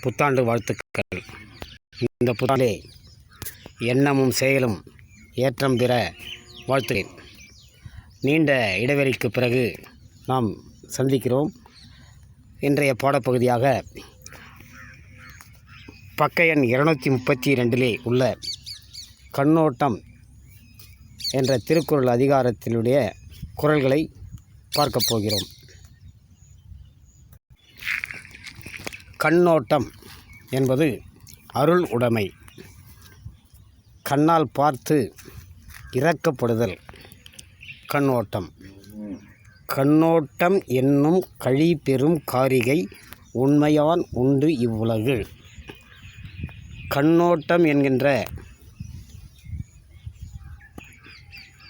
புத்தாண்டு வாழ்த்துக்கள். இந்த புத்தாண்டே எண்ணமும் செயலும் ஏற்றம் பெற வாழ்த்துகிறேன். நீண்ட இடைவெளிக்கு பிறகு நாம் சந்திக்கிறோம். இன்றைய பாடப்பகுதியாக பக்க எண் இருநூற்றி முப்பத்தி ரெண்டிலே உள்ள கண்ணோட்டம் என்ற திருக்குறள் அதிகாரத்தினுடைய குரல்களை பார்க்கப் போகிறோம். கண்ணோட்டம் என்பது அருள் உடைமை. கண்ணால் பார்த்து இறக்கப்படுதல் கண்ணோட்டம். கண்ணோட்டம் என்னும் கழி பெறும் காரிகை உண்மையான் உண்டு இவ்வுலகு. கண்ணோட்டம் என்கின்ற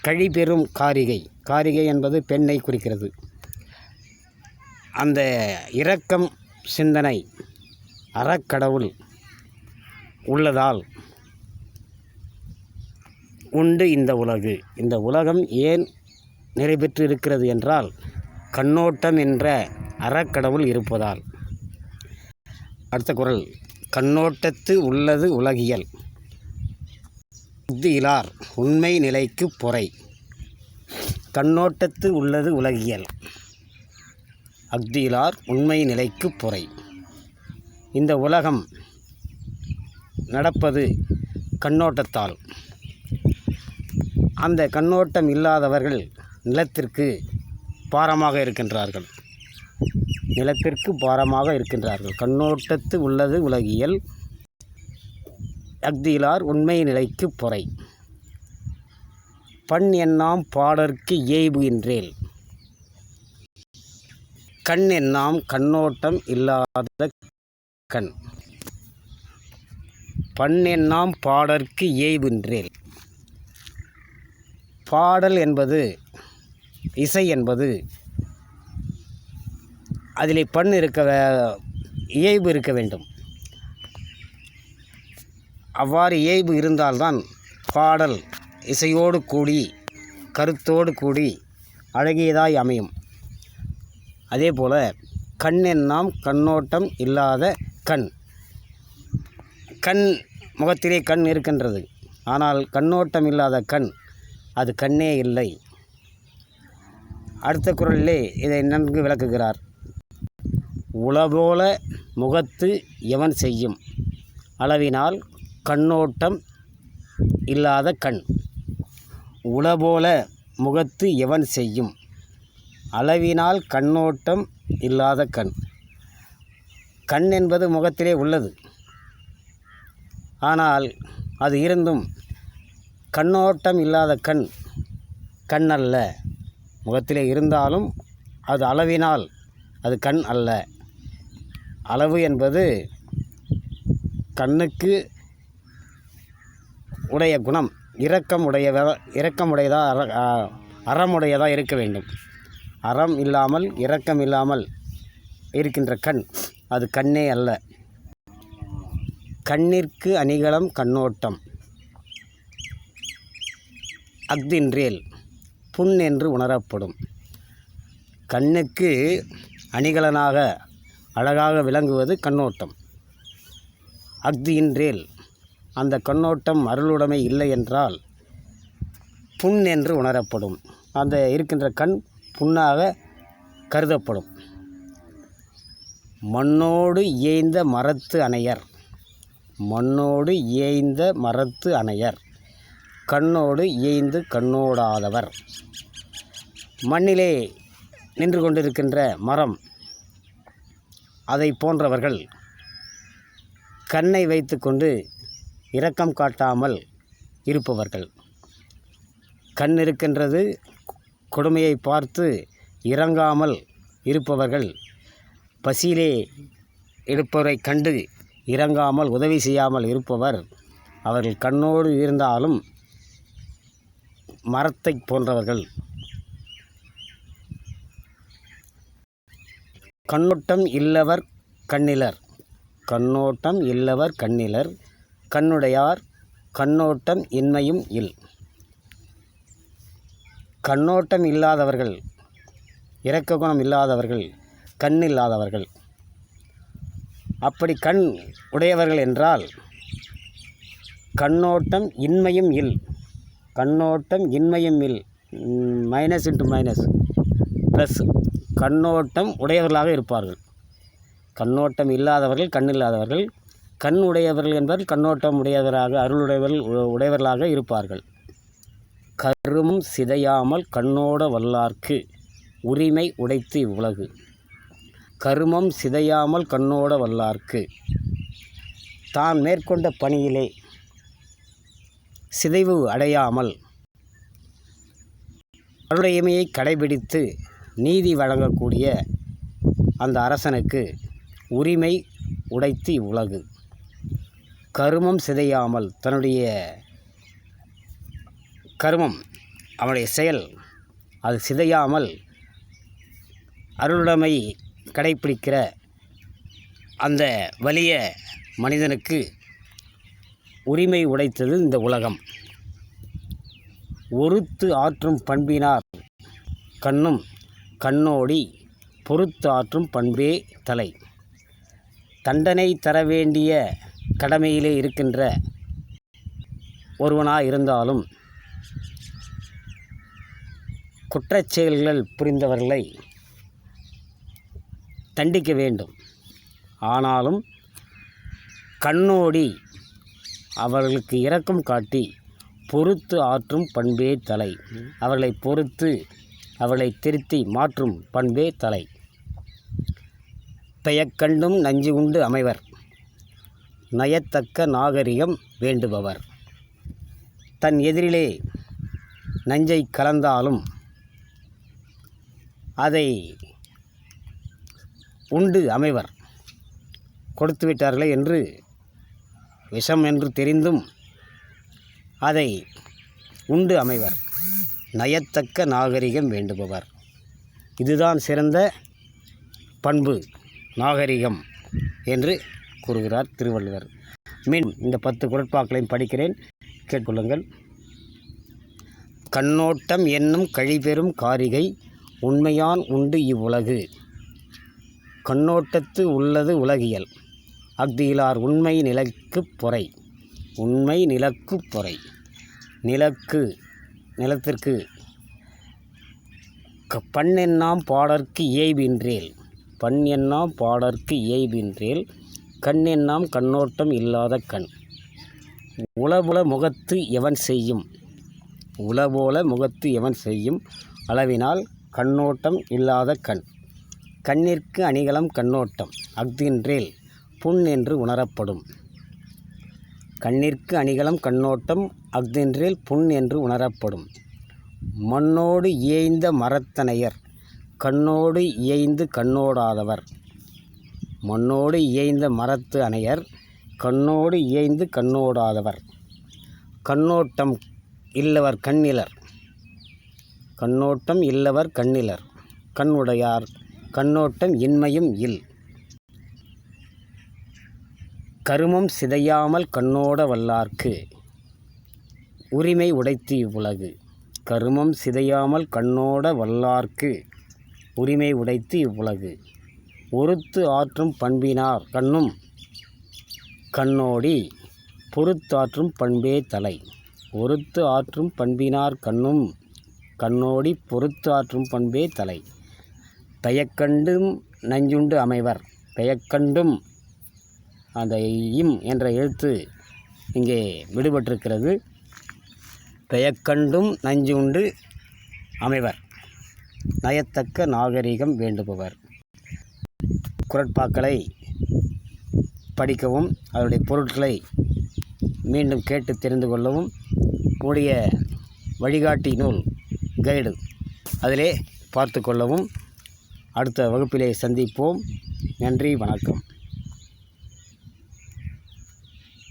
கழிபெறும் காரிகை. காரிகை என்பது பெண்ணை குறிக்கிறது. அந்த இரக்கம் சிந்தனை அறக்கடவுள் உள்ளதால் உண்டு இந்த உலகு. இந்த உலகம் ஏன் நிறைவேற்று இருக்கிறது என்றால் கண்ணோட்டம் என்ற அறக்கடவுள் இருப்பதால். அடுத்த குரல். கண்ணோட்டத்து உள்ளது உலகியல். புத்தியிலார் உண்மை நிலைக்கு பொறை. கண்ணோட்டத்து உள்ளது உலகியல். அக்தியிலார் உண்மை நிலைக்கு பொறை. இந்த உலகம் நடப்பது கண்ணோட்டத்தால். அந்த கண்ணோட்டம் இல்லாதவர்கள் நிலத்திற்கு பாரமாக இருக்கின்றார்கள். நிலத்திற்கு பாரமாக இருக்கின்றார்கள். கண்ணோட்டத்து உள்ளது உலகியல். அக்தியிலார் உண்மை நிலைக்கு பொறை. பண் எண்ணாம் பாடற்கு ஏய்பு கண் எண்ணாம் கண்ணோட்டம் இல்லாத கண். பண் எண்ணாம் பாடற்கு ஏய்வின்றேல். பாடல் என்பது இசை என்பது அதிலே பண் இருக்க வே- இயைபு இருக்க வேண்டும். அவ்வாறு இயைபு இருந்தால்தான் பாடல் இசையோடு கூடி கருத்தோடு கூடி அழகியதாய் அமையும். அதே போல் கண் கண்ணோட்டம் இல்லாத கண். கண் முகத்திலே கண் இருக்கின்றது. ஆனால் கண்ணோட்டம் இல்லாத கண் அது கண்ணே இல்லை. அடுத்த குரலிலே இதை நன்கு விளக்குகிறார். உளபோல முகத்து எவன் செய்யும்? அளவினால் கண்ணோட்டம் இல்லாத கண். உளபோல முகத்து எவன் செய்யும்? அளவினால் கண்ணோட்டம் இல்லாத கண். கண் என்பது முகத்திலே உள்ளது. ஆனால் அது இருந்தும் கண்ணோட்டம் இல்லாத கண் கண் அல்ல. முகத்திலே இருந்தாலும் அது அளவினால் அது கண் அல்ல. அளவு என்பது கண்ணுக்கு உடைய குணம். இரக்கம் உடையதாக இரக்கமுடையதாக அற அறமுடையதாக இருக்க வேண்டும். அறம் இல்லாமல் இரக்கம் இல்லாமல் இருக்கின்ற கண் அது கண்ணே அல்ல. கண்ணிற்கு அணிகலம் கண்ணோட்டம். அக்தின்றேல் புண் என்று உணரப்படும். கண்ணுக்கு அணிகலனாக அழகாக விளங்குவது கண்ணோட்டம். அக்தியின்றேல் அந்த கண்ணோட்டம் அருளுடைமை இல்லை என்றால் புண் என்று உணரப்படும். அந்த இருக்கின்ற கண் புண்ணாக கருதப்படும். மண்ணோடு இயைந்த மரத்து அணையர். மண்ணோடு இயைந்த மரத்து அணையர். கண்ணோடு இயைந்து கண்ணோடாதவர். மண்ணிலே நின்று கொண்டிருக்கின்ற மரம். அதை போன்றவர்கள் கண்ணை வைத்துக்கொண்டு இரக்கம் காட்டாமல் இருப்பவர்கள். கண் இருக்கின்றது கொடுமையை பார்த்து இறங்காமல் இருப்பவர்கள் பசியிலே இருப்பவரை கண்டு இறங்காமல் உதவி செய்யாமல் இருப்பவர் அவர்கள் கண்ணோடு இருந்தாலும் மரத்தை போன்றவர்கள். கண்ணோட்டம் இல்லவர் கண்ணிலர். கண்ணோட்டம் இல்லவர் கண்ணிலர். கண்ணுடையார் கண்ணோட்டம் இன்மையும் இல். கண்ணோட்டம் இல்லாதவர்கள் இரக்க குணம் இல்லாதவர்கள் கண் இல்லாதவர்கள். அப்படி கண் உடையவர்கள் என்றால் கண்ணோட்டம் இன்மையும் இல். கண்ணோட்டம் இன்மையும் இல். மைனஸ் இன்ட்டு மைனஸ் ப்ளஸ் கண்ணோட்டம் உடையவர்களாக இருப்பார்கள். கண்ணோட்டம் இல்லாதவர்கள் கண் இல்லாதவர்கள். கண் உடையவர்கள் என்பவர் கண்ணோட்டம் உடையவராக அருளுடையவர்கள் உடையவர்களாக இருப்பார்கள். கருமும் சிதையாமல் கண்ணோட வல்லார்க்கு உரிமை உடைத்து இவ்வுலகு. கருமம் சிதையாமல் கண்ணோட வல்லார்க்கு. தான் மேற்கொண்ட பணியிலே சிதைவு அடையாமல் அருடையமையை கடைபிடித்து நீதி வழங்கக்கூடிய அந்த அரசனுக்கு உரிமை உடைத்து இவ்வுலகு. கருமம் சிதையாமல் தன்னுடைய கருமம் அவனுடைய செயல் அது சிதையாமல் அருளுடைமை கடைப்பிடிக்கிற அந்த வலிய மனிதனுக்கு உரிமை உடைத்தது இந்த உலகம். ஒருத்து ஆற்றும் பண்பினார் கண்ணும் கண்ணோடி பொறுத்து ஆற்றும் பண்பே தலை. தண்டனை தர வேண்டிய கடமையிலே இருக்கின்ற ஒருவனாக இருந்தாலும் குற்றச் செயல்கள் புரிந்தவர்களை தண்டிக்க வேண்டும். ஆனாலும் கண்ணோடி அவர்களுக்கு இரக்கம் காட்டி பொறுத்து ஆற்றும் பண்பே தலை. அவர்களை பொறுத்து அவர்களை திருத்தி மாற்றும் பண்பே தலை. பெயக்கண்டும் நஞ்சு உண்டு அமைவர். நயத்தக்க நாகரிகம் வேண்டுபவர். தன் எதிரிலே நஞ்சை கலந்தாலும் அதை உண்டு அமைவர் கொடுத்து விட்டார்களே என்று விஷம் என்று தெரிந்தும் அதை உண்டு அமைவர் நயத்தக்க நாகரிகம் வேண்டுபவர். இதுதான் சிறந்த பண்பு நாகரிகம் என்று கூறுகிறார் திருவள்ளுவர். மீன் இந்த பத்து குரட்பாக்களையும் படிக்கிறேன். கேட்கொள்ளுங்கள் கண்ணோட்டம் என்னும் கழிபெறும் காரிகை உண்மையான் உண்டு இவ்வுலகு. கண்ணோட்டத்து உள்ளது உலகியல். அஃதிலார் உண்மை நிலக்குப் பொறை. உண்மை நிலக்குப் பொறை. நிலக்கு நிலத்திற்கு. க- பண் எண்ணாம் பாடற்கு இயைபின்றேல். பண் எண்ணாம் பாடற்கு இயைபின்றேல். கண் எண்ணாம் கண்ணோட்டம் இல்லாத கண். உளபுல முகத்து எவன் செய்யும்? உளபோல முகத்து எவன் செய்யும்? அளவினால் கண்ணோட்டம் இல்லாத கண். கண்ணிற்கு அணிகலம் கண்ணோட்டம் அஃதின்றேல் புண் என்று உணரப்படும். கண்ணிற்கு அணிகலம் கண்ணோட்டம் அஃதின்றேல் புண் என்று உணரப்படும். மண்ணோடு இயைந்த மரத்தனையர் கண்ணோடு இயைந்து கண்ணோடாதவர். மண்ணோடு இயைந்த மரத்து அணையர் கண்ணோடு இயைந்து கண்ணோடாதவர். கண்ணோட்டம் இல்லவர் கண்ணிலர் கண்ணோட்டம் இல்லவர் கண்ணிலர் கண்ணுடையார் கண்ணோட்டம் இன்மையும் இல். கருமம் சிதையாமல் கண்ணோட வல்லார்க்கு உரிமை உடைத்து இவ்வுலகு. கருமம் சிதையாமல் கண்ணோட வல்லார்க்கு உரிமை உடைத்து இவ்வுலகு. ஒருத்து ஆற்றும் பண்பினார் கண்ணும் கண்ணோடி பொறுத்தாற்றும் பண்பே தலை. ஒருத்து ஆற்றும் பண்பினார் கண்ணும் கண்ணோடி பொறுத்தாற்றும் பண்பே தலை. பெயக்கண்டும் நஞ்சுண்டு அமைவர். பெயக்கண்டும் அந்த இம் என்ற எழுத்து இங்கே விடுபட்டிருக்கிறது. பெயக்கண்டும் நஞ்சு உண்டு அமைவர். நயத்தக்க நாகரிகம் வேண்டுபவர். குரட்பாக்களை படிக்கவும் அதனுடைய பொருட்களை மீண்டும் கேட்டு தெரிந்து கொள்ளவும் உடைய வழிகாட்டி நூல் கைடு அதிலே பார்த்து கொள்ளவும். அடுத்த வகுப்பிலே சந்திப்போம். நன்றி வணக்கம்.